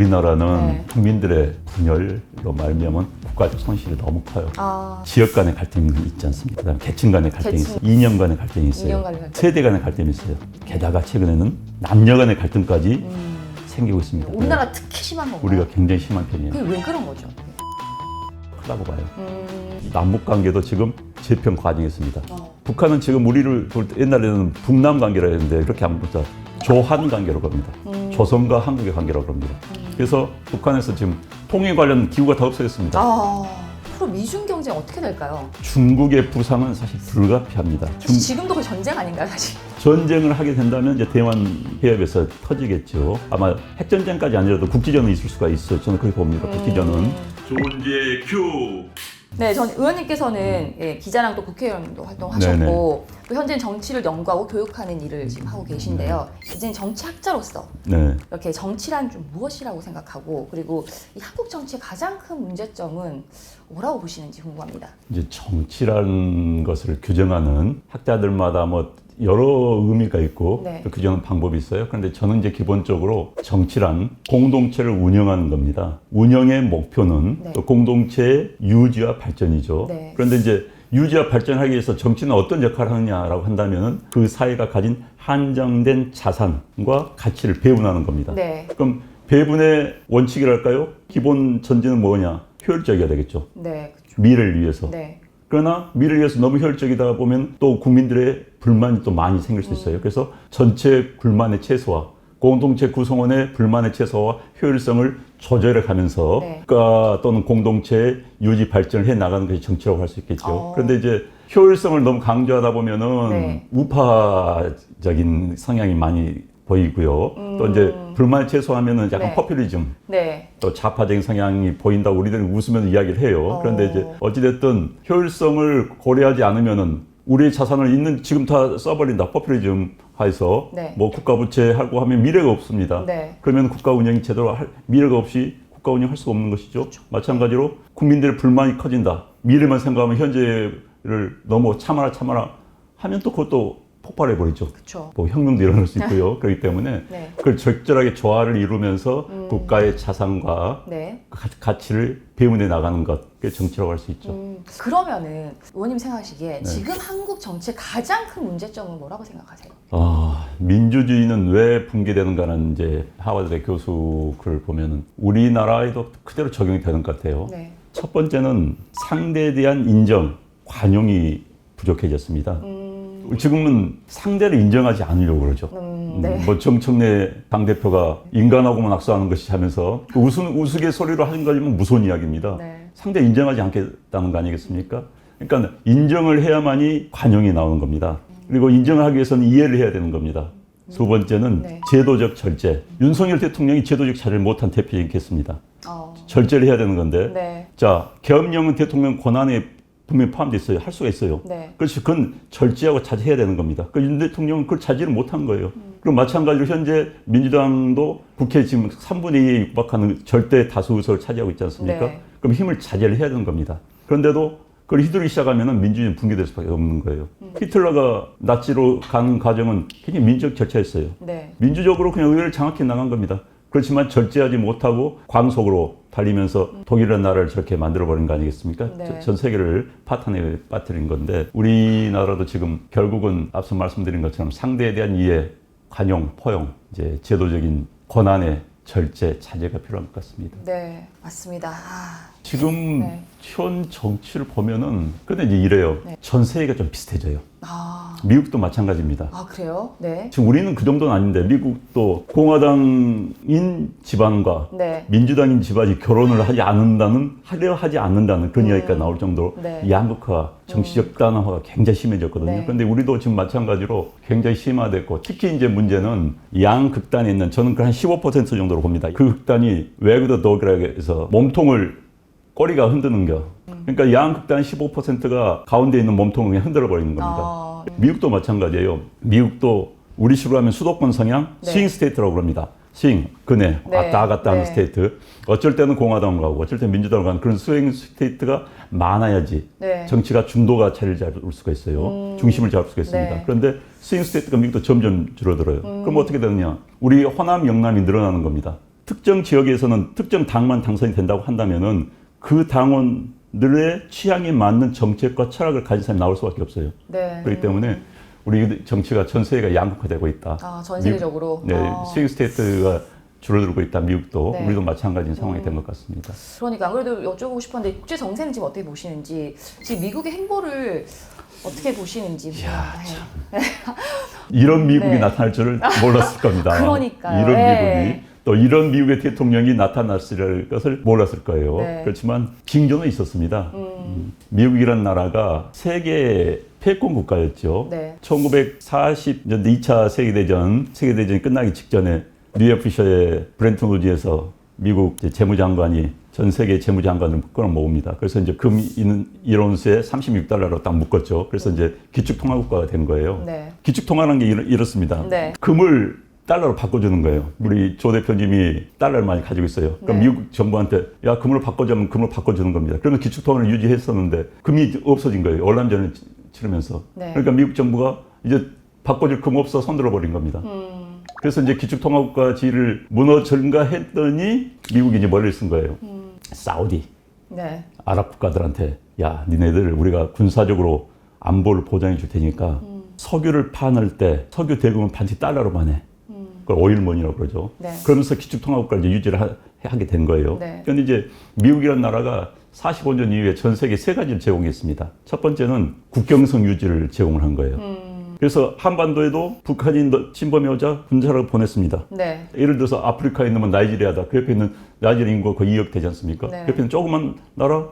우리나라는 네. 국민들의 분열로 말미암은 국가적 손실이 너무 커요. 아, 지역 간의 갈등이 있지 않습니까? 그다음 계층 간의 갈등이 계층. 있어요. 이념 간의 갈등이 있어요. 이념 간의 갈등. 세대 간의 갈등이 있어요. 게다가 최근에는 남녀 간의 갈등까지 음, 생기고 있습니다. 우리나라 특히 심한 건가요? 우리가 굉장히 심한 편이에요. 그게 왜 그런 거죠? 크다고 봐요. 음, 남북 관계도 지금 재편 과정에 있습니다. 어, 북한은 지금 우리를 볼 때 옛날에는 북남 관계라 했는데 이렇게 안 보자 조한 관계로 겁니다. 음. 조선과 한국의 관계라고 합니다. 그래서 북한에서 지금 통일 관련 기구가 다 없어졌습니다. 아, 앞으로 미중 경쟁 어떻게 될까요? 중국의 부상은 사실 불가피합니다. 중- 사실 지금도 거의 전쟁 아닌가요, 사실? 전쟁을 하게 된다면 이제 대만 해협에서 터지겠죠. 아마 핵전쟁까지 아니라도 국지전은 있을 수가 있어요. 저는 그렇게 봅니다. 국지전은. 음. 조은지의 큐. 네, 전 의원님께서는 예, 기자랑 또 국회의원도 활동하셨고 또 현재는 정치를 연구하고 교육하는 일을 지금 하고 계신데요. 이제 정치학자로서 네. 이렇게 정치란 좀 무엇이라고 생각하고 그리고 이 한국 정치의 가장 큰 문제점은 뭐라고 보시는지 궁금합니다. 이제 정치라는 것을 규정하는 학자들마다 뭐 여러 의미가 있고 네. 또 규정하는 방법이 있어요. 그런데 저는 이제 기본적으로 정치란 공동체를 운영하는 겁니다. 운영의 목표는 네. 또 공동체의 유지와 발전이죠. 네. 그런데 이제 유지와 발전하기 위해서 정치는 어떤 역할을 하느냐라고 한다면은 그 사회가 가진 한정된 자산과 가치를 배분하는 겁니다. 네, 그럼 배분의 원칙이랄까요? 기본 전제는 뭐냐? 효율적이어야 되겠죠. 네, 그렇죠. 미래를 위해서. 네, 그러나 미래를 위해서 너무 효율적이다 보면 또 국민들의 불만이 또 많이 생길 수 있어요. 그래서 전체 불만의 최소화, 공동체 구성원의 불만의 최소화와 효율성을 조절해 가면서 네. 국가 또는 공동체의 유지 발전을 해 나가는 것이 정치라고 할 수 있겠죠. 어. 그런데 이제 효율성을 너무 강조하다 보면은 네. 우파적인 성향이 많이 보이고요. 또 이제 불만을 최소화하면은 약간 음. 네. 포퓰리즘 네, 또 좌파적인 성향이 보인다고 우리들은 웃으면서 이야기를 해요. 어. 그런데 이제 어찌됐든 효율성을 고려하지 않으면은 우리의 자산을 있는 지금 다 써버린다. 포퓰리즘 하에서 네. 뭐 국가 부채하고 하면 미래가 없습니다. 네. 그러면 국가 운영이 제대로 할 미래가 없이 국가 운영할 수가 없는 것이죠. 그렇죠. 마찬가지로 국민들의 불만이 커진다. 미래만 생각하면 현재를 너무 참아라 참아라 하면 또 그것도 폭발해 버리죠. 뭐 혁명도 일어날 수 있고요. 그렇기 때문에 네, 그걸 적절하게 조화를 이루면서 국가의 자산과 네. 그 가- 가치를 배분해 나가는 것, 그게 정치라고 할 수 있죠. 음, 그러면은 의원님 생각하시기에 네. 지금 한국 정치의 가장 큰 문제점은 뭐라고 생각하세요? 아, 민주주의는 왜 붕괴되는가는 이제 하버드대 교수 글을 보면은 우리나라에도 그대로 적용이 되는 것 같아요. 네, 첫 번째는 상대에 대한 인정, 관용이 부족해졌습니다. 음, 지금은 상대를 인정하지 않으려고 그러죠. 음, 네. 뭐 정청래 당 대표가 인간하고만 악수하는 것이 하면서 그 우스, 우스개 소리로 하는 거지만 무서운 이야기입니다. 네. 상대 인정하지 않겠다는 거 아니겠습니까? 그러니까 인정을 해야만이 관용이 나오는 겁니다. 그리고 인정을 하기 위해서는 이해를 해야 되는 겁니다. 두 번째는 네. 제도적 절제. 윤석열 대통령이 제도적 자제를 못한 대표이겠습니다. 어, 절제를 해야 되는 건데. 네, 자, 계엄령은 대통령 권한에 분명히 포함되어 있어요. 할 수가 있어요. 네, 그렇지. 그건 절제하고 자제해야 되는 겁니다. 그윤 대통령은 그걸 자제를 못한 거예요. 그리고 마찬가지로 현재 민주당도 국회 지금 3분의 2에 육박하는 절대 다수 의석을 차지하고 있지 않습니까? 네. 그럼 힘을 자제를 해야 되는 겁니다. 그런데도 그걸 휘두르기 시작하면 민주주의는 붕괴될 수밖에 없는 거예요. 히틀러가 나치로 가는 과정은 굉장히 민주적 절차였어요. 네, 민주적으로 그냥 의회를 장악해 나간 겁니다. 그렇지만 절제하지 못하고 광속으로 달리면서 독일이라는 나라를 저렇게 만들어버린 거 아니겠습니까? 네. 저- 전 세계를 파탄에 빠뜨린 건데 우리나라도 지금 결국은 앞서 말씀드린 것처럼 상대에 대한 이해, 관용, 포용, 이제 제도적인 권한의 절제, 자제가 필요한 것 같습니다. 네, 맞습니다. 아, 지금 네. 현 정치를 보면은 근데 이제 이래요. 네. 전 세계가 좀 비슷해져요. 아, 미국도 마찬가지입니다. 아 그래요? 네, 지금 우리는 그 정도는 아닌데 미국도 공화당인 집안과 네, 민주당인 집안이 결혼을 하지 않는다는 하려 하지 않는다는 그런 이야기가 나올 정도로 네. 이 양극화 정치적 단화화가 굉장히 심해졌거든요. 네. 그런데 우리도 지금 마찬가지로 굉장히 심화됐고 특히 이제 문제는 양 극단에 있는 저는 그 한 15% 정도로 봅니다. 그 극단이 독이라고 해서 몸통을 꼬리가 흔드는 겨. 그러니까 양극단 15%가 가운데 있는 몸통을 그냥 흔들어 버리는 겁니다. 아, 미국도 마찬가지예요. 미국도 우리식으로 하면 수도권 성향 네. 스윙 스테이트라고 그럽니다. 스윙, 그네, 네. 왔다 갔다 하는 네. 스테이트. 어쩔 때는 공화당으로 가고 어쩔 때는 민주당으로 가는 그런 스윙 스테이트가 많아야지 네, 정치가 중도가 자리를 잡을 수가 있어요. 중심을 잡을 수가 있습니다. 네. 음. 그런데 스윙 스테이트가 미국도 점점 줄어들어요. 그럼 어떻게 되느냐? 우리 호남, 영남이 늘어나는 겁니다. 특정 지역에서는 특정 당만 당선이 된다고 한다면은 그 당원 들의 취향에 맞는 정책과 철학을 가진 사람이 나올 수밖에 없어요. 네. 그렇기 때문에 우리 정치가 전 세계가 양극화되고 있다. 아, 전 세계적으로. 네, 아. 스윙 스테이트가 줄어들고 있다. 미국도 네. 우리도 마찬가지인 상황이 된것 같습니다. 그러니까 안 그래도 여쭤보고 싶었는데 국제 정세는 지금 어떻게 보시는지 지금 미국의 행보를 어떻게 보시는지 이야, 네. 이런 미국이 네. 나타날 줄을 몰랐을 겁니다. 그러니까요. 이런 네. 미국이 또 이런 미국의 대통령이 나타났을 것을 몰랐을 거예요. 네. 그렇지만 징조는 있었습니다. 음, 미국이라는 나라가 세계 패권 국가였죠. 네. 1940년대 2차 세계대전, 세계대전이 끝나기 직전에 뉴에피셔의 브렌튼 우즈에서 미국 재무장관이 전 세계 재무장관을 끌어 모읍니다. 그래서 이제 금 인- 인원수에 36달러로 딱 묶었죠. 그래서 이제 기축통화국가가 된 거예요. 네. 기축통화라는 게 이렇, 이렇습니다. 네. 금을 달러로 바꿔주는 거예요. 우리 조 대표님이 달러를 많이 가지고 있어요. 그럼 네. 미국 정부한테 야 금으로 바꿔주면 금으로 바꿔주는 겁니다. 그러면 기축통화를 유지했었는데 금이 없어진 거예요. 월남전을 치- 치르면서. 네. 그러니까 미국 정부가 이제 바꿔줄 금 없어 손들어 버린 겁니다. 음, 그래서 이제 기축통화국가지를 무너질까 했더니 미국이 이제 머리를 쓴 거예요. 사우디, 네. 아랍 국가들한테 야 니네들 우리가 군사적으로 안보를 보장해 줄 테니까 음. 석유를 파낼 때 석유 대금은 반드시 달러로만 해. 그걸 오일몬이라고 그러죠. 네. 그러면서 이제 유지를 하, 하게 된 거예요. 네. 그런데 이제 미국이라는 나라가 45년 이후에 전 세계 세 가지를 제공했습니다. 첫 번째는 국경성 유지를 제공을 한 거예요. 음, 그래서 한반도에도 북한이 너- 침범해 오자 군사를 보냈습니다. 네. 예를 들어서 아프리카에 있는 뭐 나이지리아다. 그 옆에 있는 나이지리아 인구가 거의 2억 되지 않습니까? 네. 그 옆에 있는 조그만 나라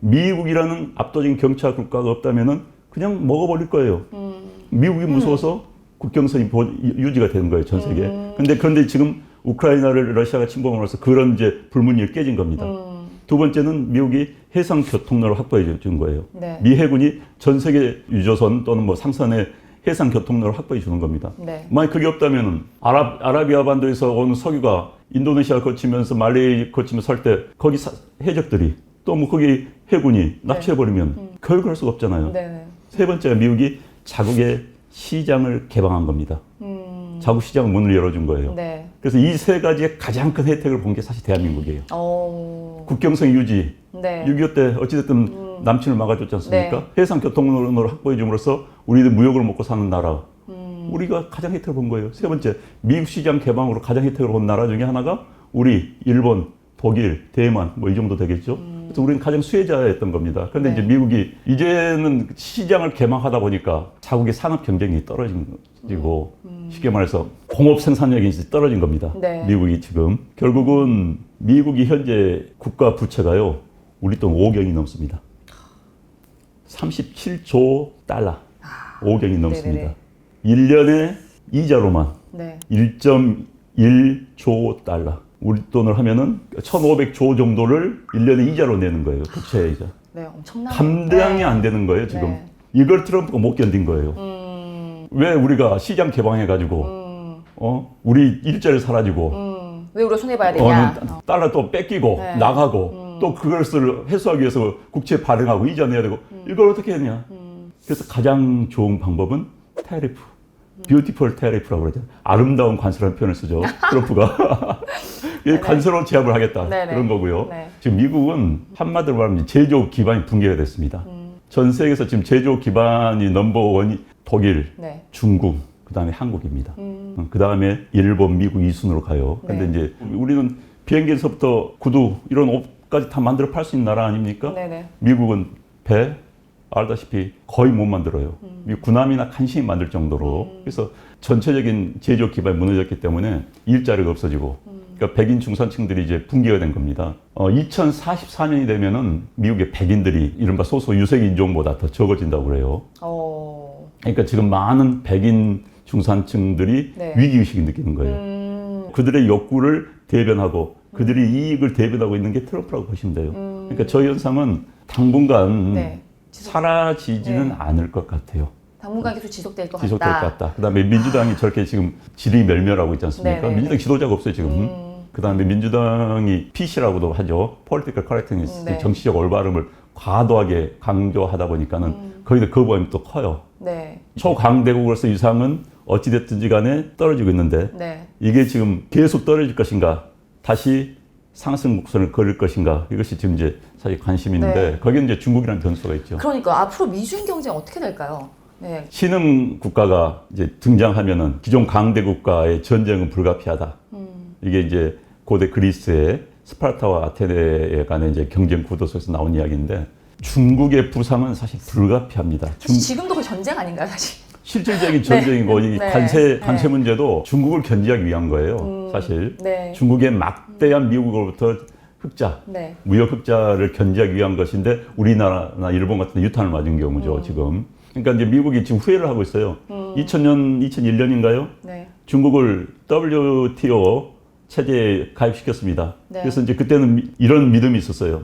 미국이라는 압도적인 경차 국가가 없다면은 그냥 먹어버릴 거예요. 음, 미국이 무서워서 국경선이 보- 유지가 되는 거예요, 전 세계에. 음. 근데 그런데 지금 우크라이나를 러시아가 침범함으로써 그런 이제 불문이 깨진 겁니다. 음, 두 번째는 미국이 해상 교통로를 확보해 준 거예요. 네. 미 해군이 전 세계 유조선 또는 뭐 상선의 해상 교통로를 확보해 주는 겁니다. 네. 만약 그게 없다면은 아랍 아라비아 반도에서 온 석유가 인도네시아 거치면서 말레이 거치면서 설때 거기 사- 해적들이 또 뭐 거기 해군이 납치해 버리면 결국할 수가 없잖아요. 네. 세 번째가 미국이 자국의 시장을 개방한 겁니다. 음, 자국 시장 문을 열어준 거예요. 네. 그래서 이 세 가지의 가장 큰 혜택을 본 게 사실 대한민국이에요. 어, 국경성 유지, 네. 6.25 때 어찌됐든 남친을 막아줬지 않습니까? 네. 해상 교통로를 확보해 줌으로써 우리들 무역으로 먹고 사는 나라. 음, 우리가 가장 혜택을 본 거예요. 세 번째, 미국 시장 개방으로 가장 혜택을 본 나라 중에 하나가 우리, 일본, 독일, 대만 뭐 이 정도 되겠죠. 그래서 우리는 가장 수혜자였던 겁니다. 그런데 음. 네. 이제 미국이 이제는 시장을 개방하다 보니까 자국의 산업 경쟁이 떨어지고 쉽게 말해서 공업 생산력이 이제 떨어진 겁니다. 음. 네. 미국이 지금 결국은 미국이 현재 국가 부채가요 우리 돈 5경이 넘습니다. 37조 달러 5경이 넘습니다. 아, 네네네. 1년에 이자로만 네. 1.1조 달러. 우리 돈을 하면은 1,500조 정도를 1년에 이자로 내는 거예요. 부채 이자. 네, 엄청나. 감당이 안 되는 거예요, 지금. 네. 이걸 트럼프가 못 견딘 거예요. 음, 왜 우리가 시장 개방해 가지고, 음, 어? 우리 일자리 사라지고, 음. 왜 우리가 손해 봐야 어, 되냐? 는 달러 또 뺏기고, 네. 나가고, 또 그것을 해소하기 위해서 국채 발행하고 이자 내야 되고, 이걸 어떻게 했냐. 음. 그래서 가장 좋은 방법은 테리프. 뷰티풀 테리프라고 그러죠. 아름다운 관세라는 표현을 쓰죠. 트럼프가. 이 관세로 제압을 하겠다. 네네. 그런 거고요. 네. 지금 미국은 한마디로 말하면 제조업 기반이 붕괴가 됐습니다. 음. 전 세계에서 지금 제조업 기반이 넘버원이 독일, 네. 중국, 그 다음에 한국입니다. 음, 그 다음에 일본, 미국 이 순으로 가요. 근데 네. 이제 우리는 비행기에서부터 구두 이런 옷까지 다 만들어 팔 수 있는 나라 아닙니까? 네네. 미국은 배 알다시피 거의 못 만들어요. 음. 군함이나 간신히 만들 정도로. 그래서 전체적인 제조업 기반이 무너졌기 때문에 일자리가 없어지고. 음. 그러니까 백인 중산층들이 이제 붕괴가 된 겁니다. 어, 2044년이 되면은 미국의 백인들이 이른바 소수 유색 인종보다 더 적어진다고 그래요. 어, 그러니까 지금 많은 백인 중산층들이 네. 위기 의식을 느끼는 거예요. 음, 그들의 욕구를 대변하고 그들의 이익을 대변하고 있는 게 트럼프라고 보시면 돼요. 그러니까 저 현상은 당분간 음. 네. 지속- 사라지지는 네. 않을 것 같아요. 당분간 계속 지속될 것 지속될 같다. 것 같다. 그다음에 민주당이 저렇게 지금 질이 멸멸하고 있지 않습니까? 네네네. 민주당 지도자가 없어요 지금. 음. 그 다음에 민주당이 PC라고도 하죠. Political Correctness, 네. 정치적 올바름을 과도하게 강조하다 보니까는 음. 거기다 거부감이 또 커요. 네. 초강대국으로서 이상은 어찌됐든지 간에 떨어지고 있는데 네. 이게 지금 계속 떨어질 것인가? 다시 상승 곡선을 그릴 것인가 이것이 지금 이제 사실 관심인데 네. 거기에 이제 중국이라는 변수가 있죠. 그러니까 앞으로 미중 경쟁 어떻게 될까요? 네. 신흥 국가가 이제 등장하면은 기존 강대 국가의 전쟁은 불가피하다. 음. 이게 이제 고대 그리스의 스파르타와 아테네 간의 이제 경쟁 구도 속에서 나온 이야기인데 중국의 부상은 사실 불가피합니다. 중- 사실 지금도 그 전쟁 아닌가요, 사실? 실질적인 전쟁이고 이 네. 관세 네. 관세 문제도 중국을 견제하기 위한 거예요. 사실 네. 중국의 막대한 미국으로부터 흑자 네. 무역 흑자를 견제하기 위한 것인데 우리나라나 일본 같은 데 유탄을 맞은 경우죠 음. 지금. 그러니까 이제 미국이 지금 후회를 하고 있어요. 2000년 2001년인가요? 네. 중국을 WTO 체제에 가입시켰습니다. 네. 그래서 이제 그때는 미- 이런 믿음이 있었어요.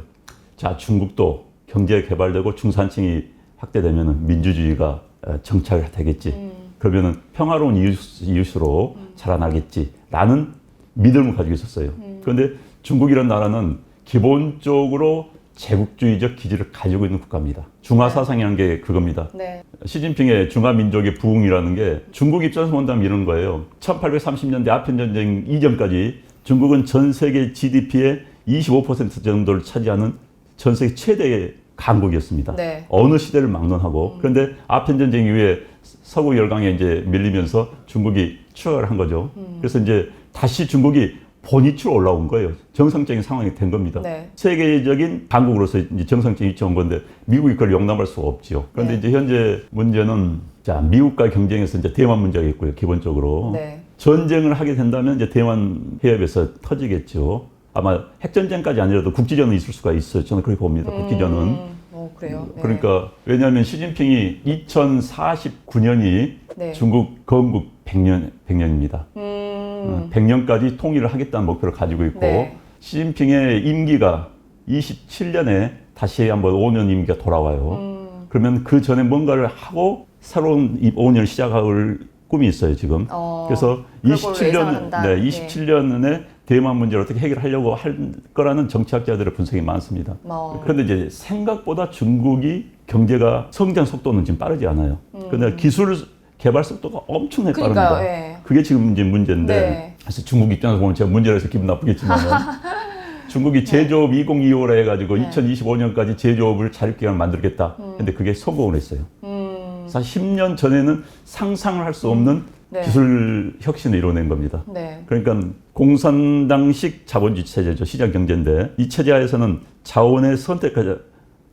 자, 중국도 경제 개발되고 중산층이 확대되면 민주주의가 어, 정착이 되겠지. 음. 그러면은 평화로운 이웃, 이웃으로 자라나겠지라는 믿음을 가지고 있었어요. 음. 그런데 중국이라는 나라는 기본적으로 제국주의적 기질을 가지고 있는 국가입니다. 중화 사상이라는 게 그겁니다. 네. 시진핑의 중화 민족의 부흥이라는 게 중국 입장에서 본다면 이런 거예요. 1830년대 아편 전쟁 이전까지 중국은 전 세계 GDP의 25% 정도를 차지하는 전 세계 최대의 강국이었습니다. 네. 어느 시대를 막론하고 그런데 아편 전쟁 이후에 서구 열강에 이제 밀리면서 중국이 추락을 한 거죠. 음. 그래서 이제 다시 중국이 본위치로 올라온 거예요. 정상적인 상황이 된 겁니다. 네. 세계적인 강국으로서 이제 정상적인 위치에 온 건데 미국이 그걸 용납할 수가 없지요. 그런데 네. 이제 현재 문제는 자 미국과 경쟁에서 이제 대만 문제가 있고요. 기본적으로 네. 전쟁을 하게 된다면 이제 대만 해협에서 터지겠죠. 아마 핵전쟁까지 아니라도 국지전은 있을 수가 있어요. 저는 그렇게 봅니다. 국지전은. 음, 어, 그래요. 네. 그러니까 왜냐하면 시진핑이 2049년이 네. 중국 건국 100년 100년입니다. 음. 100년까지 통일을 하겠다는 목표를 가지고 있고 네. 시진핑의 임기가 27년에 다시 한번 5년 임기가 돌아와요. 음. 그러면 그 전에 뭔가를 하고 새로운 5년을 시작할 꿈이 있어요 지금. 어, 그래서 그럴 걸로 27년 예상한다. 네, 네. 27년에 대만 문제를 어떻게 해결하려고 할 거라는 정치학자들의 분석이 많습니다. 뭐. 그런데 이제 생각보다 중국이 경제가 성장 속도는 지금 빠르지 않아요. 그런데 기술 개발 속도가 엄청나게 음. 그러니까요. 빠릅니다. 예. 그게 지금 이제 문제인데 네. 사실 중국 입장에서 보면 제가 문제라 해서 기분 나쁘겠지만 중국이 제조업 2025라 해가지고 네. 2025년까지 제조업을 자립기간을 만들겠다. 근데 그게 성공을 했어요. 음. 사실 10년 전에는 상상을 할 수 없는 네. 기술 혁신을 이뤄낸 겁니다. 네. 그러니까 공산당식 자본주의 체제죠. 시장 경제인데 이 체제 하에서는 자원의 선택과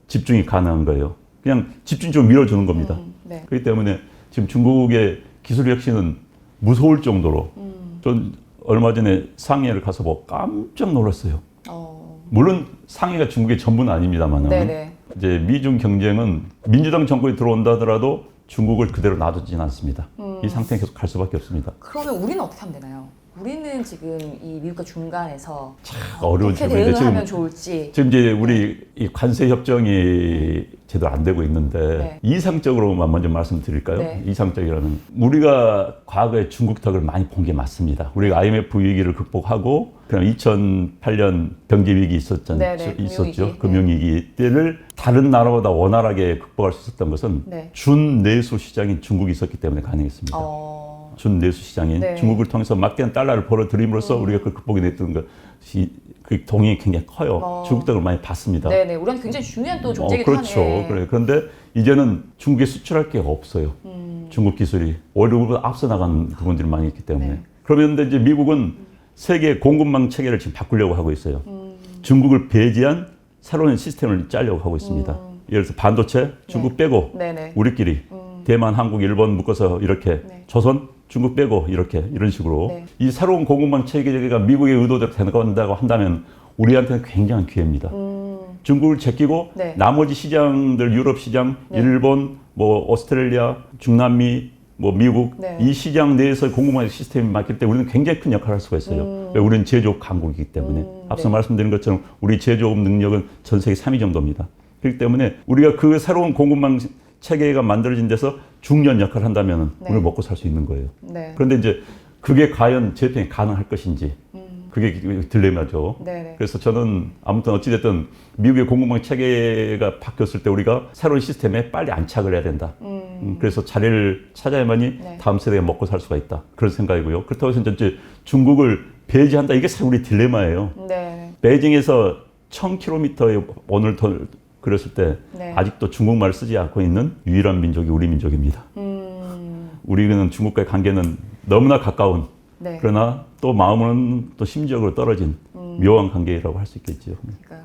집중이 가능한 거예요. 그냥 집중적으로 밀어주는 겁니다. 음, 네. 그렇기 때문에 지금 중국의 기술 혁신은 무서울 정도로 음. 전 얼마 전에 상해를 가서 보고 깜짝 놀랐어요. 어. 물론 상해가 중국의 전부는 아닙니다만은 네네. 이제 미중 경쟁은 민주당 정권이 들어온다 하더라도 중국을 그대로 놔두진 않습니다. 음. 이 상태는 계속 갈 수밖에 없습니다. 그러면 우리는 어떻게 하면 되나요? 우리는 지금 이 미국과 중간에서 어려운 어떻게 대응을 지금 하면 좋을지. 지금 이제 우리 이 관세 협정이 제대로 안 되고 있는데 네. 이상적으로만 먼저 말씀드릴까요? 네. 이상적이라면 우리가 과거에 중국 덕을 많이 본 게 맞습니다. 우리가 IMF 위기를 극복하고 그럼 2008년 경제 위기 있었잖아요. 네, 네, 있었죠. 금융 위기. 금융위기 때를 다른 나라보다 원활하게 극복할 수 있었던 것은 네. 준 내수 시장인 중국이 있었기 때문에 가능했습니다. 어. 준 내수 시장인 네. 음. 중국을 통해서 막대한 달러를 벌어들임으로써 우리가 그 극복이 됐던 것이 그 동이 굉장히 커요. 어. 중국 덕을 많이 봤습니다. 네네. 우리한테 굉장히 중요한 또 어, 존재이기도 그렇죠. 하네. 그래. 그런데 이제는 중국에 수출할 게 없어요. 음. 중국 기술이 오히려 앞서 나간 부분들이 많이 있기 때문에. 네. 그런데 이제 미국은 세계 공급망 체계를 지금 바꾸려고 하고 있어요. 음. 중국을 배제한 새로운 시스템을 짜려고 하고 있습니다. 음. 예를 들어서 반도체 중국 빼고 네네. 우리끼리 음. 대만, 한국, 일본 묶어서 이렇게 네. 조선, 중국 빼고 이렇게 이런 식으로 네. 이 새로운 공급망 체계가 미국의 의도대로 된다고 한다면 우리한테는 굉장한 기회입니다. 음. 중국을 제끼고 네. 나머지 시장들 유럽 시장, 네. 일본, 뭐 오스트레일리아, 중남미, 뭐 미국 네. 이 시장 내에서 공급망 시스템이 맡길 때 우리는 굉장히 큰 역할을 할 수가 있어요. 음. 왜 우리는 제조업 강국이기 때문에 음, 앞서 네. 말씀드린 것처럼 우리 제조업 능력은 전 세계 3위 정도입니다. 그렇기 때문에 우리가 그 새로운 공급망 체계가 만들어진 데서 중요한 역할을 한다면 네. 우리는 먹고 살 수 있는 거예요. 네. 그런데 이제 그게 과연 재평이 가능할 것인지 음. 그게 딜레마죠. 네네. 그래서 저는 아무튼 어찌됐든 미국의 공급망 체계가 바뀌었을 때 우리가 새로운 시스템에 빨리 안착을 해야 된다. 음. 음, 그래서 자리를 찾아야만이 네. 다음 세대가 먹고 살 수가 있다. 그런 생각이고요. 그렇다고 해서 이제 중국을 배제한다. 이게 사실 우리 딜레마예요. 네. 베이징에서 1000km의 오늘 더 그랬을 때 네. 아직도 중국말을 쓰지 않고 있는 유일한 민족이 우리 민족입니다. 음. 우리는 중국과의 관계는 너무나 가까운 네. 그러나 또 마음은 또 심적으로 떨어진 묘한 관계라고 할 수 있겠죠. 그러니까요.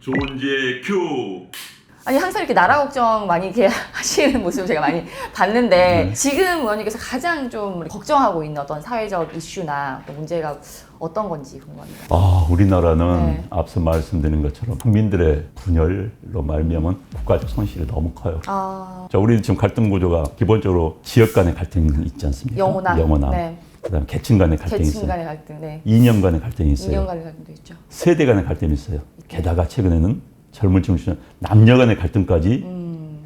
조은지의 큐. 아니 항상 이렇게 나라 걱정 많이 이렇게 하시는 모습을 제가 많이 봤는데 네. 지금 의원님께서 가장 좀 걱정하고 있는 어떤 사회적 이슈나 또 문제가 어떤 건지 궁금합니다. 아, 우리나라는 네. 앞서 말씀드린 것처럼 국민들의 분열로 말미암은 국가적 손실이 너무 커요. 아 자, 우리는 지금 갈등 구조가 기본적으로 지역 간의 갈등이 있지 않습니까? 영호남, 영호남. 네. 그다음에 계층 간의 갈등이 계층 있어요. 간의 갈등, 네. 이념 간의 갈등이 있어요. 인연 간의 갈등도 있죠. 세대 간의 갈등이 있어요. 게다가 최근에는 젊은 청춘 남녀 간의 갈등까지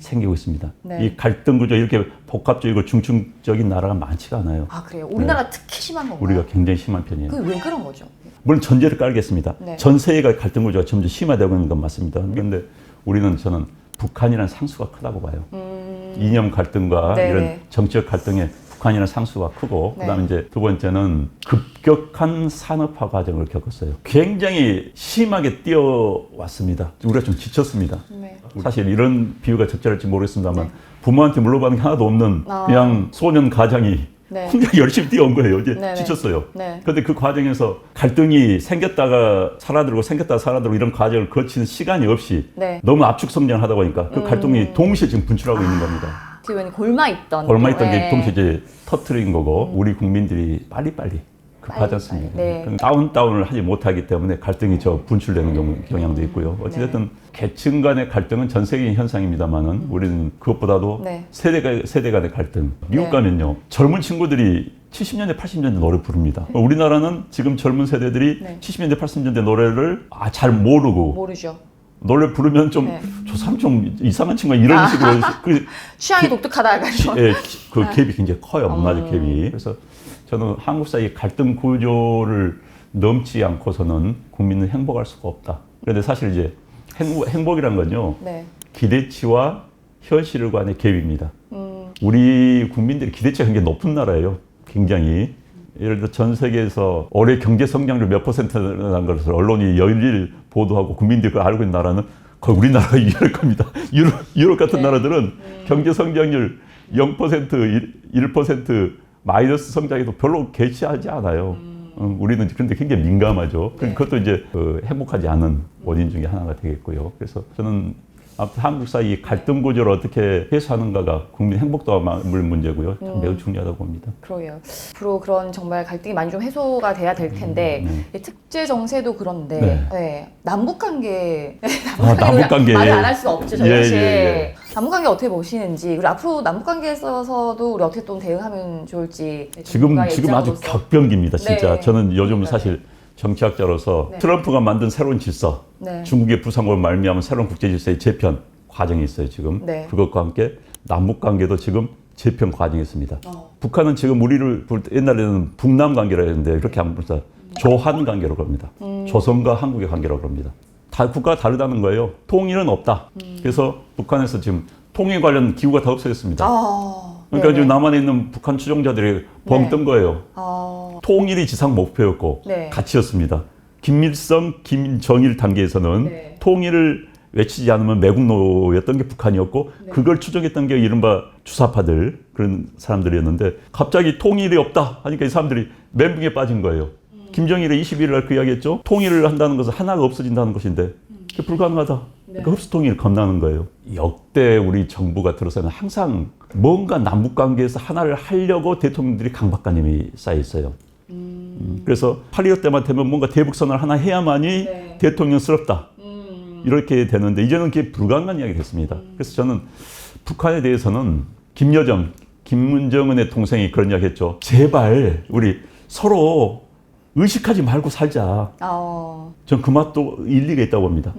생기고 있습니다. 음. 네. 이 갈등 구조 이렇게 복합적이고 중층적인 나라가 많지가 않아요. 아 그래요? 우리나라 특히 심한 건가요? 네. 우리가 굉장히 심한 편이에요. 그게 왜 그런 거죠? 물론 전제를 깔겠습니다. 네. 전 세계가 갈등 구조가 점점 심화되고 있는 건 맞습니다. 그런데 우리는 저는 북한이라는 상수가 크다고 봐요. 이념 갈등과 음. 네네. 이런 정치적 갈등에 북한이라는 상수가 크고 네. 그다음에 이제 두 번째는 급격한 산업화 과정을 겪었어요. 굉장히 심하게 뛰어왔습니다. 우리가 좀 지쳤습니다. 네. 사실 이런 비유가 적절할지 모르겠습니다만 부모한테 물러받는 게 하나도 없는 아. 그냥 소년 가장이 네. 혼자 열심히 뛰어온 거예요. 이제 네네. 지쳤어요. 네. 그런데 그 과정에서 갈등이 생겼다가 사라들고 생겼다가 사라들고 이런 과정을 거치는 시간이 없이 네. 너무 압축 성장을 하다 보니까 그 갈등이 동시에 지금 분출하고 있는 겁니다. 그 골마 있던 얼마있던 또, 게 예. 동시에 이제 터트린 거고 우리 국민들이 빨리빨리 급하지 않습니다. 빨리, 네. 다운 다운을 하지 못하기 때문에 갈등이 저 분출되는 경우- 경향도 있고요. 네. 어찌됐든 계층 간의 갈등은 전 세계인 현상입니다만은 우리는 그것보다도 네. 세대 간 세대 간의 갈등. 미국 네. 가면요 젊은 친구들이 70년대 80년대 노래 부릅니다. 우리나라는 지금 젊은 세대들이 네. 70년대 80년대 노래를 아, 잘 모르고 모르죠. 노래 부르면 좀 네. 저 사람 좀 이상한 친구가 이런 식으로 그 취향이 독특하다 기- 가지고. 예, 기- 그 갭이 굉장히 커요. 문화적 음. 갭이. 그래서 저는 한국 사이 갈등 구조를 넘지 않고서는 국민은 행복할 수가 없다. 그런데 사실 이제 행복, 행복이란 건요. 네. 기대치와 현실 간의 갭입니다. 음, 우리 국민들이 기대치가 굉장히 높은 나라예요. 굉장히. 예를 들어 전 세계에서 올해 경제 성장률 몇 퍼센트라는 것을 언론이 열일 보도하고 국민들이 그걸 알고 있는 나라는 거의 우리나라가 유일할 겁니다. 유럽, 유럽 같은 네. 나라들은 경제 성장률 0% 1, 1% 마이너스 성장에도 별로 개시하지 않아요. 음, 우리는 그런데 굉장히 민감하죠. 네. 그것도 이제 그 행복하지 않은 원인 중에 하나가 되겠고요. 그래서 저는 한국 사이 갈등 구조를 어떻게 해소하는가가 국민 행복도와 맞물 문제고요. 참 음. 매우 중요하다고 봅니다. 그러게요. 앞으로 그런 정말 갈등이 많이 좀 해소가 돼야 될 텐데 네. 이 특제 정세도 그런데 네. 네, 남북 관계 아, 남북 관계. 말을 안 할 수 없죠 저희 예, 사실 예, 예. 남북 관계 어떻게 보시는지 그리고 앞으로 남북 관계에 있어서도 우리 어떻게 좀 대응하면 좋을지 지금 지금 아주. 격변기입니다. 진짜 네. 저는 요즘. 사실 정치학자로서 네. 트럼프가 만든 새로운 질서, 네. 중국의 부상으로 말미암은 새로운 국제 질서의 재편 과정이 있어요. 지금 네. 그것과 함께 남북 관계도 지금 재편 과정이 있습니다. 어. 북한은 지금 우리를 볼 때 옛날에는 북남 관계라 했는데 이렇게 하면 벌써 조한 관계라고 합니다. 음. 조선과 한국의 관계라고 합니다. 다 국가가 다르다는 거예요. 통일은 없다. 음. 그래서 북한에서 지금 통일 관련 기구가 다 없어졌습니다. 아, 그러니까 네네. 지금 남한에 있는 북한 추종자들이 벙 네. 뜬 거예요. 아, 통일이 지상 목표였고 네. 가치였습니다. 김일성, 김정일 단계에서는 네. 통일을 외치지 않으면 매국노였던 게 북한이었고 네. 그걸 추종했던 게 이른바 주사파들 그런 사람들이었는데 갑자기 통일이 없다 하니까 이 사람들이 멘붕에 빠진 거예요. 음. 김정일이 21일 날 그 이야기했죠. 통일을 한다는 것은 하나가 없어진다는 것인데 음. 그게 불가능하다. 그러니까 흡수 통일 겁나는 거예요. 역대 우리 정부가 들어서는 항상 뭔가 남북 관계에서 하나를 하려고 대통령들이 강박관념이 쌓여 있어요. 음, 그래서 8.25 때만 되면 뭔가 대북선을 하나 해야만이 네. 대통령스럽다. 음, 이렇게 되는데 이제는 그게 불가능한 이야기가 됐습니다. 그래서 저는 북한에 대해서는 김여정, 김문정은의 동생이 그런 이야기 했죠. 제발 우리 서로 의식하지 말고 살자. 아, 전그 맛도 일리가 있다고 봅니다.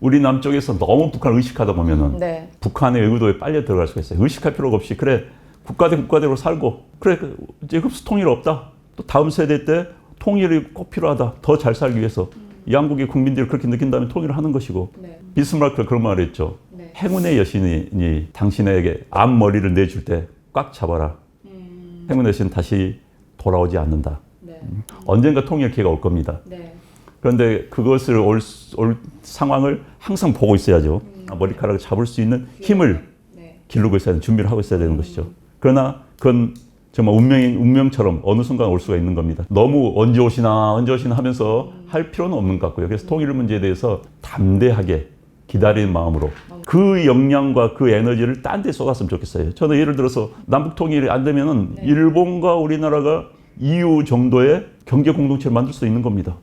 우리 남쪽에서 너무 북한을 의식하다 보면은 네. 북한의 의도에 빨려 들어갈 수가 있어요. 의식할 필요가 없이 그래 국가 대 국가대로 살고 그래 그 이제 흡수 통일 없다. 또 다음 세대 때 통일이 꼭 필요하다. 더 잘 살기 위해서 양국의 국민들이 그렇게 느낀다면 통일을 하는 것이고 네. 비스마르크가 그런 말을 했죠. 네. 행운의 여신이 당신에게 앞머리를 내줄 때 꽉 잡아라. 행운의 여신 다시 돌아오지 않는다. 네. 네. 언젠가 통일 기회가 올 겁니다. 네. 그런데 그것을 올, 수- 올 상황을 항상 보고 있어야죠. 머리카락을 잡을 수 있는 힘을 네. 기르고 있어야 되는 준비를 하고 있어야 되는 것이죠. 그러나 그건 정말 운명인 운명처럼 어느 순간 올 수가 있는 겁니다. 너무 언제 오시나 언제 오시나 하면서 할 필요는 없는 것 같고요. 그래서 통일 문제에 대해서 담대하게 기다리는 마음으로 그 역량과 그 에너지를 딴 데 쏟았으면 좋겠어요. 저는 예를 들어서 남북 통일이 안 되면은 일본과 우리나라가 EU 정도의 경제 공동체를 만들 수 있는 겁니다.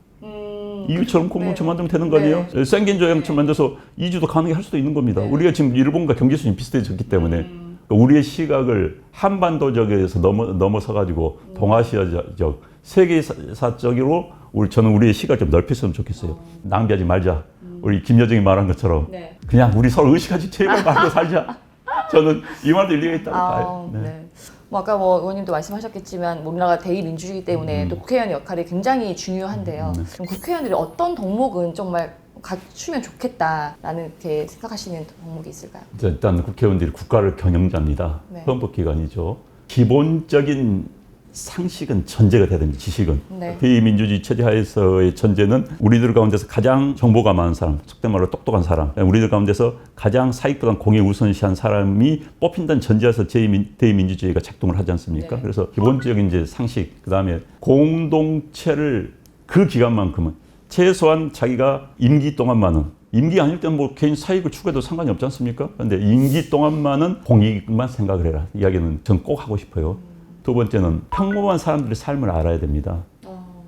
음, EU처럼 공동체 네. 만들면 되는 거 아니에요? 생긴 조약처럼 만들어서 이주도 가능하게 할 수도 있는 겁니다. 네. 우리가 지금 일본과 경제 수준이 비슷해졌기 때문에 음. 그러니까 우리의 시각을 한반도적에서 넘어 넘어서 가지고 음. 동아시아적 세계사적으로 우리 저는 우리의 시각을 좀 넓혔으면 좋겠어요. 낭비하지 말자. 우리 김여정이 말한 것처럼 음. 네. 그냥 우리 서로 의식하지 제발 말고 살자. 저는 이 말도 일리가 있다고 아, 봐요. 네. 네. 뭐 아까 뭐 의원님도 말씀하셨겠지만 뭐 우리나라가 대의민주주의이기 때문에 음. 또 국회의원 역할이 굉장히 중요한데요. 그럼 국회의원들이 어떤 덕목은 정말 갖추면 좋겠다라는 이렇게 생각하시는 덕목이 있을까요? 일단 국회의원들이 국가를 경영자입니다. 네. 헌법기관이죠. 기본적인 상식은 전제가 돼야 됩니다. 지식은. 네. 비민주주의 체제 하에서의 전제는 우리들 가운데서 가장 정보가 많은 사람, 속된 말로 똑똑한 사람, 우리들 가운데서 가장 사익보다 공익 우선시한 사람이 뽑힌다는 전제에서 제2민, 대의민주주의가 작동을 하지 않습니까? 네. 그래서 기본적인 이제 상식, 그 다음에 공동체를 그 기간만큼은 최소한 자기가 임기 동안만은 임기 아닐 때는 뭐 개인 사익을 추구해도 상관이 없지 않습니까? 그런데 임기 동안만은 공익만 생각을 해라. 이야기는 전 꼭 하고 싶어요. 두 번째는 평범한 사람들의 삶을 알아야 됩니다.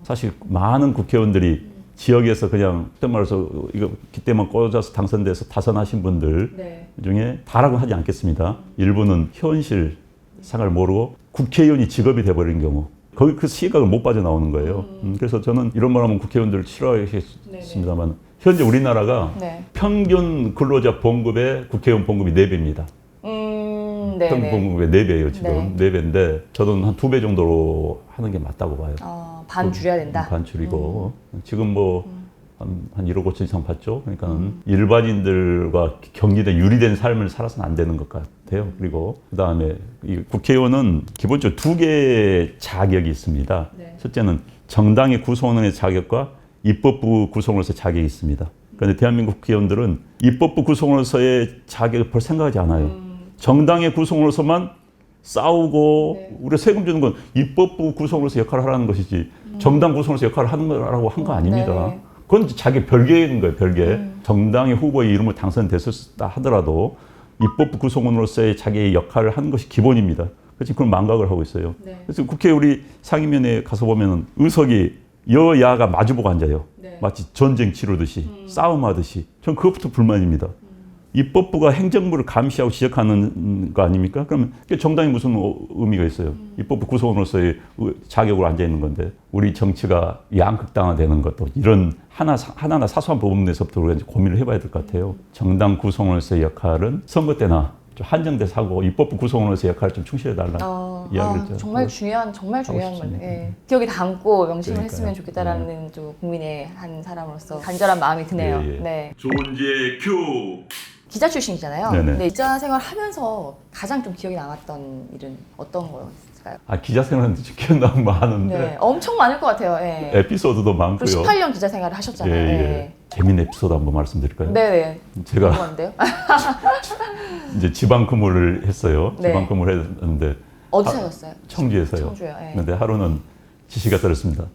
사실 많은 국회의원들이 지역에서 그냥 그때 말해서 이거 기대만 꽂아서 당선돼서 타선하신 분들 네. 중에 다라고 하지 않겠습니다. 일부는 현실 상을 모르고 국회의원이 직업이 돼버린 경우 거기 그 시각을 못 빠져나오는 거예요. 음, 그래서 저는 이런 말하면 국회의원들 싫어하겠습니다만 현재 우리나라가 네. 평균 근로자 봉급의 국회의원 봉급이 4배입니다. 음, 네. 평균 네. 봉급의 4배예요 지금. 네. 네. 배인데 저는 한두배 정도로 하는 게 맞다고 봐요. 어, 반 줄여야 된다. 음. 반출이고 지금 뭐 한, 한 1억 5천 이상 받죠. 그러니까 음. 는 일반인들과 경기대 유리된 삶을 살아서는 안 되는 것 같아요. 그리고 그 다음에 이 국회의원은 기본적으로 두 개의 자격이 있습니다. 네. 첫째는 정당의 구성원의 자격과 입법부 구성으로서 자격이 있습니다. 그런데 대한민국 국회의원들은 입법부 구성으로서의 자격을 별 생각하지 않아요. 음. 정당의 구성으로서만 싸우고 네. 우리가 세금 주는 건 입법부 구성으로서 역할을 하라는 것이지 정당 구성으로서 역할을 하는 거라고 한 거 아닙니다. 네. 그건 자기 별개인 거예요, 별개. 정당의 후보의 이름을 당선됐었다 하더라도 입법부 구성원으로서의 자기의 역할을 하는 것이 기본입니다. 그래서 그런 망각을 하고 있어요. 네. 그래서 국회 우리 상임위원회에 가서 보면은 의석이 여야가 마주보고 앉아요. 네. 마치 전쟁 치르듯이 싸움하듯이. 전 그것부터 불만입니다. 입법부가 행정부를 감시하고 지적하는 거 아닙니까? 그러면 정당이 무슨 어- 의미가 있어요? 입법부 구성원으로서의 의- 자격으로 앉아 있는 건데 우리 정치가 양극당화되는 것도 이런 하나 하나나 사소한 부분에서부터 우리가 이제 고민을 해봐야 될 것 같아요. 정당 구성원으로서의 역할은 선거 때나 좀 한정돼서 하고 입법부 구성원으로서의 역할을 좀 충실해달라. 어, 이야기를 아, 좀 정말 중요한 정말 중요한 말. 예. 기억에 담고 명심을 그러니까요. 했으면 좋겠다라는 또 국민의 한 사람으로서 간절한 마음이 드네요. 예, 예. 네. 존재 큐. 기자 출신이잖아요. 네네. 근데 기자 생활 하면서 가장 좀 기억에 남았던 일은 어떤 거였을까요? 아 기자 좀 기억나는 거 많은데 네, 엄청 많을 것 같아요. 예. 에피소드도 그리고 많고요. 18년 기자 생활을 예, 하셨잖아요. 예. 재밌는 에피소드 한번 말씀드릴까요? 네, 네. 제가 궁금한데요? 이제 지방 근무를 했어요. 네. 지방 근무를 했는데 어디 사셨어요? 청주에서요. 청주요. 예. 그런데 하루는 지시가 떨었습니다.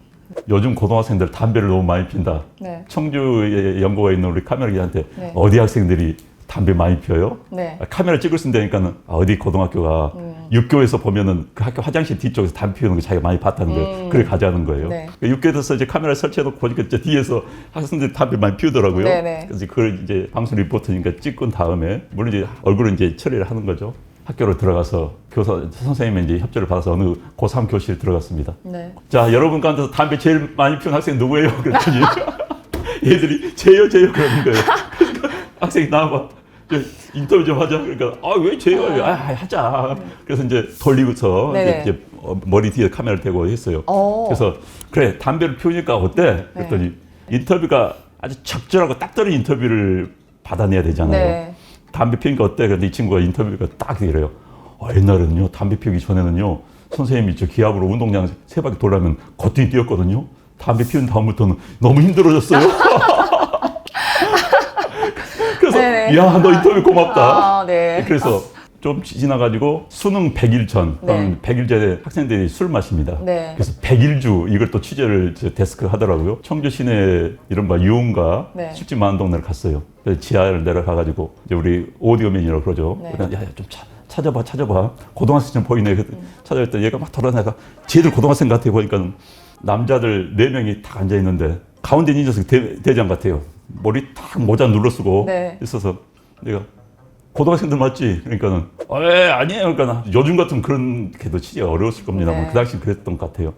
요즘 고등학생들 담배를 너무 많이 핀다. 네. 청주에 연구가 있는 우리 카메라 기자한테 네. 어디 학생들이 담배 많이 피워요? 네. 아, 카메라 찍을 수 있다니까는 아, 어디 고등학교가 음. 육교에서 보면은 그 학교 화장실 뒤쪽에서 담배 피우는 거 자기가 많이 봤다는 거예요. 음. 그걸 가자는 거예요. 네. 그 육교에서 이제 카메라 설치해놓고 보니까 이제 뒤에서 학생들이 담배 많이 피우더라고요. 네네. 그래서 그걸 이제 방송 리포터니까 찍은 다음에 물론 이제 얼굴은 이제 처리를 하는 거죠. 학교로 들어가서 교사 선생님의 이제 협조를 받아서 어느 고3 교실 들어갔습니다. 네. 자 여러분 가운데서 담배 제일 많이 피운 학생 누구예요? 그랬더니 얘들이 제요 제요 그러는 거예요. 그러니까 학생이 나와봐. 이제 인터뷰 좀 하자. 그러니까 아왜 제요? 아 하자. 그래서 이제 돌리고서 네네. 이제 어, 머리 뒤에 카메라를 대고 했어요. 어. 그래서 그래 담배를 피우니까 어때? 그랬더니 인터뷰가 아주 적절하고 딱 떨어진 인터뷰를 받아내야 되잖아요. 네. 담배 피우니까 어때? 그런데 이 친구가 인터뷰가 딱 이래요. 아, 옛날에는요, 담배 피우기 전에는요, 선생님이 저 기압으로 운동장 세 바퀴 돌려면 거뜬히 뛰었거든요. 담배 피운 다음부터는 너무 힘들어졌어요. 그래서 네네. 야 너 인터뷰 고맙다. 아, 네. 그래서 좀 지나가지고 수능 100일 전 또는 100일 전에 학생들이 술 마십니다. 네. 그래서 100일주 이걸 또 취재를 저 데스크 하더라고요. 청주 시내 이른바 유흥가 네. 술집 많은 동네를 갔어요. 그래서 지하를 내려가가지고 이제 우리 오디오맨이라고 그러죠. 네. 그냥 야 야 좀 차- 찾아봐 찾아봐 고등학생처럼 보이네. 그랬더니 찾아갈 얘가 막 돌아다가 쟤들 고등학생 같아 보니까 남자들 네 명이 다 앉아 있는데 가운데 있는 녀석 대, 대장 같아요. 머리 탁 모자 눌러 쓰고 네. 있어서 내가 고등학생들 맞지? 그러니까는 아, 예, 아니에요. 그러니까 요즘 같은 그런 게도 진짜 어려웠을 겁니다. 네. 그 당시 그랬던 것 같아요.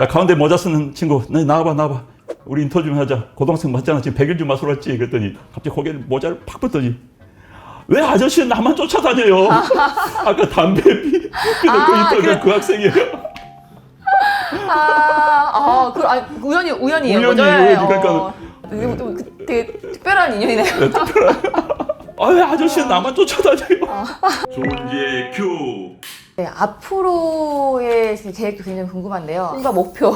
야 가운데 모자 쓰는 친구, 네, 나와봐, 나와봐. 우리 인터뷰 좀 하자. 고등학생 맞잖아. 지금 100일 좀 마술 왔지? 그랬더니 갑자기 고개를 모자를 팍 벗더니 왜 아저씨는 나만 쫓아다녀요? 아까 담배 피, 피놓고 아, 인터뷰 그래. 그 학생이에요. 아, 아, 그, 아 우연히 우연이에요. 우연히? 우연히, 어. 그러니까. 이게 또 그- 되게 특별한 인연이네요. 아왜 아저씨는 나만 쫓아다녀요? 조은지의 큐. 네, 앞으로의 계획도 굉장히 궁금한데요. 꿈과 목표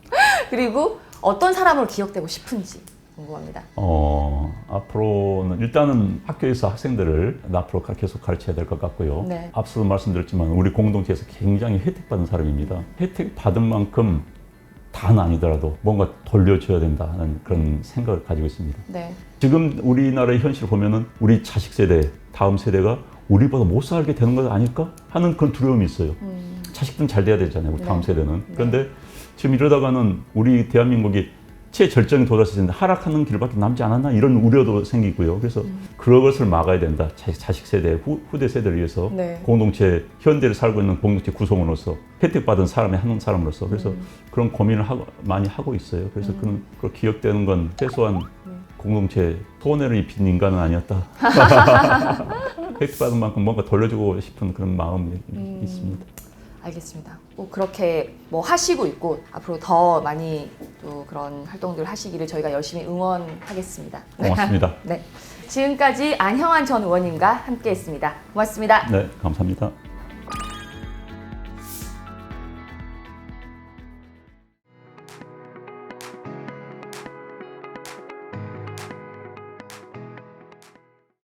그리고 어떤 사람으로 기억되고 싶은지 궁금합니다. 어, 앞으로는 일단은 학교에서 학생들을 앞으로 가- 계속 가르쳐야 될 것 같고요. 네. 앞서도 말씀드렸지만 우리 공동체에서 굉장히 혜택받은 사람입니다. 혜택 받은 만큼 다는 아니더라도 뭔가 돌려줘야 된다는 그런 생각을 가지고 있습니다. 네, 지금 우리나라의 현실을 보면은 우리 자식 세대, 다음 세대가 우리보다 못 살게 되는 것 아닐까 하는 그런 두려움이 있어요. 음, 자식들은 잘 돼야 되잖아요. 우리 다음 네. 세대는. 그런데 지금 이러다가는 우리 대한민국이 최절정에 도달했을 텐데 하락하는 길밖에 남지 않았나 이런 우려도 생기고요. 그래서 음. 그런 것을 막아야 된다. 자식, 세대, 후, 후대 세대를 위해서 네. 공동체 현대를 살고 있는 공동체 구성원으로서 혜택받은 사람의 한 사람으로서 그래서 음. 그런 고민을 하고, 많이 하고 있어요. 그래서 그런 그 기억되는 건 최소한 공동체 손해를 입힌 인간은 아니었다. 혜택받은 만큼 뭔가 돌려주고 싶은 그런 마음이 음. 있습니다. 알겠습니다. 꼭 그렇게 뭐 하시고 있고 앞으로 더 많이 또 그런 활동들 하시기를 저희가 열심히 응원하겠습니다. 고맙습니다. 네, 지금까지 안형환 전 의원님과 함께했습니다. 고맙습니다. 네, 감사합니다.